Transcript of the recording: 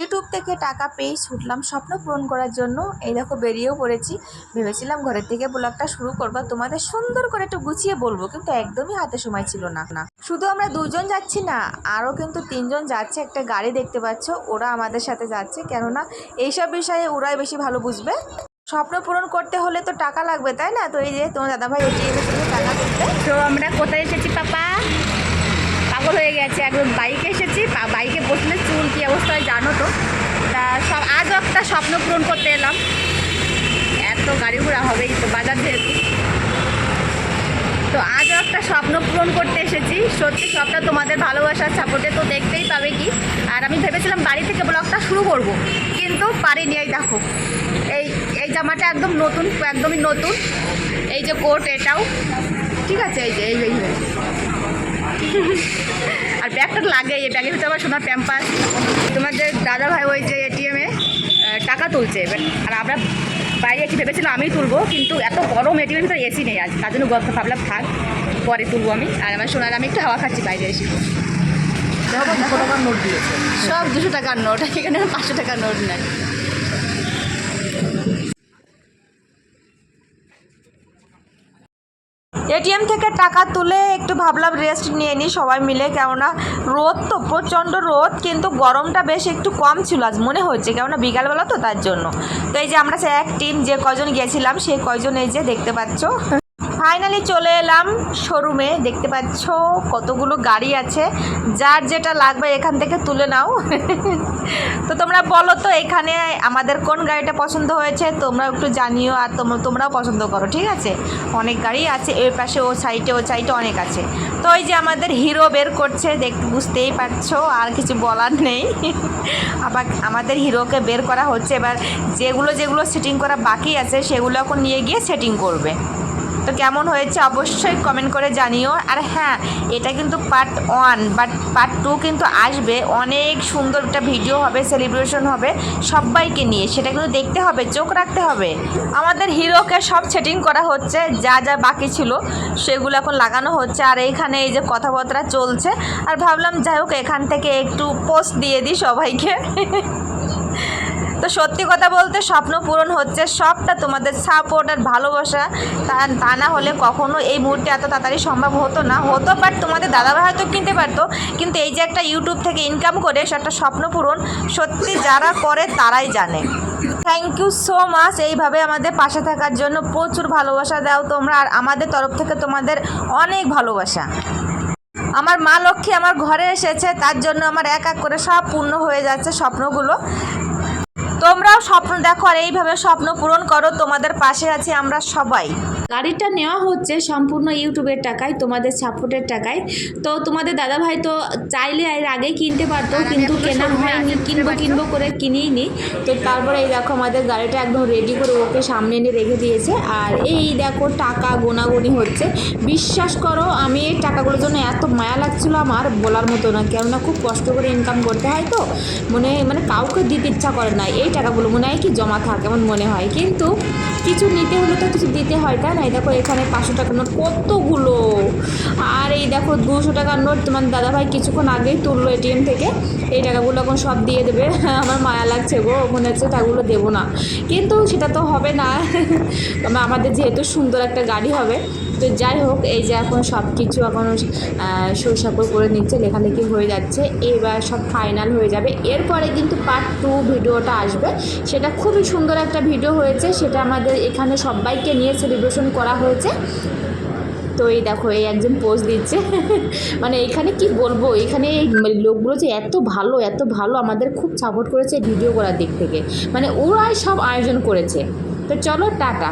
YouTube থেকে টাকা পেয়ে ছুটলাম স্বপ্ন পূরণ করার জন্য। এই দেখো বেরিয়েও পড়েছি। ভেবেছিলাম ঘরের থেকে ব্লগটা শুরু করব। তোমাদের সুন্দর করে একটু গুছিয়ে বলব, কিন্তু একদমই হাতে সময় ছিল না। না শুধু আমরা দুজন যাচ্ছি না আরও কিন্তু তিনজন যাচ্ছে। একটা গাড়ি দেখতে পাচ্ছ, ওরা আমাদের সাথে যাচ্ছে। কেননা এইসব বিষয়ে ওরাই বেশি ভালো বুঝবে। স্বপ্ন পূরণ করতে হলে তো টাকা লাগবে, তাই না? তো এই যে তোমার দাদাভাই এটিএম থেকে টাকা তো আমরা কোথায় এসেছি, পাপা? পাগল হয়ে গেছে, একদম বাইকে এসেছি বা- বাইকে বসলে চুল কী অবস্থা হয় জানো তো। তা সব আজও একটা স্বপ্ন পূরণ করতে এলাম। এত গাড়ি ঘোড়া হবেই তো বাজার যেহেতু। তো আজও একটা স্বপ্ন পূরণ করতে এসেছি। সত্যি সবটা তোমাদের ভালোবাসার সাপোর্টে তো দেখতেই পাবে কি। আর আমি ভেবেছিলাম বাড়ি থেকে ব্লগটা শুরু করব। কিন্তু পারিনি এই দেখো। এই এই জামাটা একদম নতুন, একদমই নতুন। এই যে কোট এটাও। ঠিক আছে, এই যে এই। আর ব্যাগটা লাগে এই ব্যাগের ভিতরে আবার সোনার প্যাম্পাস তোমাদের দাদা ভাই ওই যে এটিএমে টাকা তুলছে। এবার আর আমরা বাইরে কি ভেবেছিলাম আমি তুলবো কিন্তু এত গরম এটিএমের ভিতরে এসি নেই আজ। তার জন্য গল্প ভাবলাম থাক পরে তুলবো আমি। আর আমার সোনার আমি একটু হাওয়া খাচ্ছি বাইরে এসে। সব দুশো টাকার নোট এখানে পাঁচশো টাকার নোট নাই। এটিএম থেকে টাকা তুলে একটু ভাবলাম রেস্ট নিয়ে নিই, সবাই মিলে। কেননা রোদ তো, প্রচণ্ড রোদ, কিন্তু গরমটা বেশ একটু কম ছিল আজ, মনে হচ্ছে। কেননা বিকালবেলা তো তার জন্য। তো এই যে আমরা এক টিম যে কজন গেছিলাম সেই কজন এই যে দেখতে পাচ্ছ? ফাইনালি চলে এলাম শোরুমে। দেখতে পাচ্ছ কতগুলো গাড়ি আছে। যার যেটা লাগবে এখান থেকে তুলে নাও। তো তোমরা বলো তো, এখানে আমাদের কোন গাড়িটা পছন্দ হয়েছে? তোমরা একটু জানিও আর তোমরা তোমরাও পছন্দ করো, ঠিক আছে? অনেক গাড়ি আছে, এর পাশে, ও সাইডে ও সাইডে অনেক আছে। তো ওই যে আমাদের হিরো বের করছে দেখতে বুঝতেই পারছ, আর কিছু বলার নেই। আবার আমাদের হিরোকে বের করা হচ্ছে, এবার যেগুলো যেগুলো সেটিং করা বাকি আছে, সেগুলো এখন নিয়ে গিয়ে সেটিং করবে। তো কেমন হয়েছে অবশ্যই কমেন্ট করে জানিও। আর হ্যাঁ এটা কিন্তু part one but part two কিন্তু আসবে। অনেক সুন্দর একটা ভিডিও হবে সেলিব্রেশন হবে সবাইকে নিয়ে। সেটা কিন্তু দেখতে হবে, চোখ রাখতে হবে। আমাদের হিরোকে সব সেটিং করা হচ্ছে, যা যা বাকি ছিল সেগুলো এখন লাগানো হচ্ছে। আর এইখানে এই যে কথাবার্তা চলছে, আর ভাবলাম যাই হোক, এখান থেকে একটু পোস্ট দিয়ে দিই সবাইকে। তো সত্যি কথা বলতে স্বপ্ন পূরণ হচ্ছে, সবটা তোমাদের সাপোর্ট আর ভালোবাসা। তা তা না হলে কখনো এই মুহূর্তে এত তাড়াতাড়ি সম্ভব হতো না। হতো বাট তোমাদের দাদাভাই হয়তো কিনতে পারতো, কিন্তু এই যে একটা ইউটিউব থেকে ইনকাম করে সেটা স্বপ্ন পূরণ, সত্যি যারা করে তারাই জানে। থ্যাংক ইউ সো মাচ এইভাবে আমাদের পাশে থাকার জন্য প্রচুর ভালোবাসা দাও তোমরা, আর আমাদের তরফ থেকে তোমাদের অনেক ভালোবাসা। আমার মা লক্ষ্মী আমার ঘরে এসেছে, তার জন্য আমার এক এক করে সব পূর্ণ হয়ে যাচ্ছে স্বপ্নগুলো। তোমরাও স্বপ্ন দেখো আর এইভাবে স্বপ্ন পূরণ করো তোমাদের পাশে আছি আমরা সবাই। গাড়িটা নেওয়া হচ্ছে সম্পূর্ণ ইউটিউবের টাকায় তোমাদের সাপোর্টের টাকায়। তো তোমাদের দাদাভাই তো চাইলে এর আগেই কিনতে পারতো কিন্তু কেনা হয়নি কিনবো কিনবো করে কিনেই নি তো তারপরে এই দেখো আমাদের গাড়িটা একদম রেডি করে ওকে সামনে এনে রেখে দিয়েছে। আর এই দেখো টাকা গোনাগুনি হচ্ছে। বিশ্বাস করো আমি এই টাকাগুলোর জন্য এত মায়া লাগছিল আমার বলার মতো না কেননা খুব কষ্ট করে ইনকাম করতে হয় তো। মনে মানে কাউকে দিতে ইচ্ছা করে না। এই টাকাগুলো মনে হয় কি জমা থাকে, এমন মনে হয়। কিন্তু কিছু নিতে হলে তো কিছু দিতে হয়, তাই না? এই দেখো এখানে পাঁচশো টাকার নোট কতগুলো? আর এই দেখো দুশো টাকার নোট তোমার দাদাভাই কিছুক্ষণ আগেই তুললো এটিএম থেকে। এই টাকাগুলো এখন সব দিয়ে দেবে। আমার মায়া লাগছে গো, মনে হচ্ছে টাকাগুলো দেবো না। কিন্তু সেটা তো হবে না। আমাদের যেহেতু সুন্দর একটা গাড়ি হবে তো যাই হোক, এই যে এখন সব কিছু এখন সরষাপুর করে নিচ্ছে, লেখালেখি হয়ে যাচ্ছে, এবার সব ফাইনাল হয়ে যাবে। এরপরে কিন্তু পার্ট টু ভিডিওটা আসবে। সেটা খুবই সুন্দর একটা ভিডিও হয়েছে, সেটা আমাদের এখানে সবাইকে নিয়ে সেলিব্রেশন করা হয়েছে। তো এই দেখো, এই একজন পোস্ট দিচ্ছে। মানে এখানে কি বলব, এখানে এই লোকগুলো যে এত ভালো এত ভালো, আমাদের খুব সাপোর্ট করেছে ভিডিও করার দিক থেকে। মানে ওরাই সব আয়োজন করেছে। তো চলো, টাটা।